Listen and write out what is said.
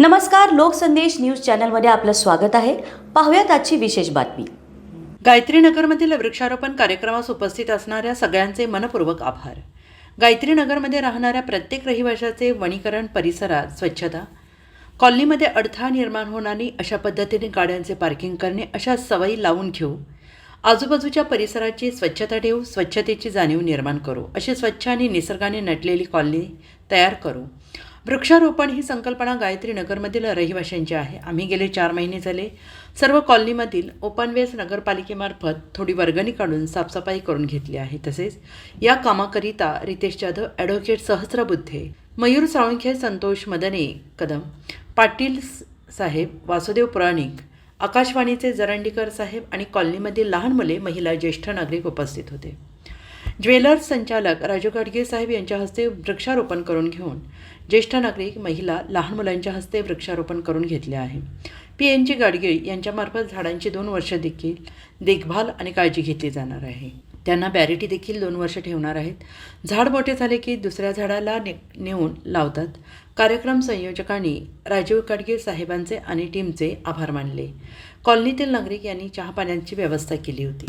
नमस्कार लोकसंदेश न्यूज चॅनलमध्ये आपलं स्वागत आहे. पाहूयात आजची विशेष बातमी. गायत्रीनगरमधील वृक्षारोपण कार्यक्रमास उपस्थित असणाऱ्या सगळ्यांचे मनपूर्वक आभार. गायत्रीनगरमध्ये राहणाऱ्या प्रत्येक रहिवाशाचे वनीकरण परिसरात स्वच्छता कॉलनीमध्ये अडथळा निर्माण होणारी अशा पद्धतीने गाड्यांचे पार्किंग करणे अशा सवयी लावून घेऊ. आजूबाजूच्या परिसराची स्वच्छता ठेवू स्वच्छतेची जाणीव निर्माण करू. अशी स्वच्छ आणि निसर्गाने नटलेली कॉलनी तयार करू. वृक्षारोपण ही संकल्पना गायत्री नगरमधील रहिवाशांची आहे. आम्ही गेले चार महिने झाले. सर्व कॉलनीमधील ओपन वेस नगरपालिकेमार्फत थोडी वर्गणी काढून साफसफाई करून घेतली आहे. तसेच या कामाकरिता रितेश जाधव ॲडव्होकेट सहस्रबुद्धे मयूर साळुंखे संतोष मदने कदम पाटील साहेब वासुदेव पुराणिक आकाशवाणीचे जरंडीकर साहेब आणि कॉलनीमधील लहान मुले महिला ज्येष्ठ नागरिक उपस्थित होते. ज्वेलर्स संचालक राजू घाटगे साहेब यांच्या हस्ते वृक्षारोपण करून घेऊन ज्येष्ठ नागरिक महिला लहान मुलांच्या हस्ते वृक्षारोपण करून घेतले आहे. पी. एन. जी. गाडगे यांच्यामार्फत झाडांची दोन वर्ष देखील देखभाल आणि काळजी घेतली जाणार आहे. त्यांना बॅरिटी देखील दोन वर्ष ठेवणार आहेत. झाड मोठे झाले की दुसऱ्या झाडाला ने नेऊन लावतात. कार्यक्रम संयोजकांनी राजीव गाडगे साहेबांचे आणि टीमचे आभार मानले. कॉलनीतील नागरिक यांनी चहापाण्याची व्यवस्था केली होती.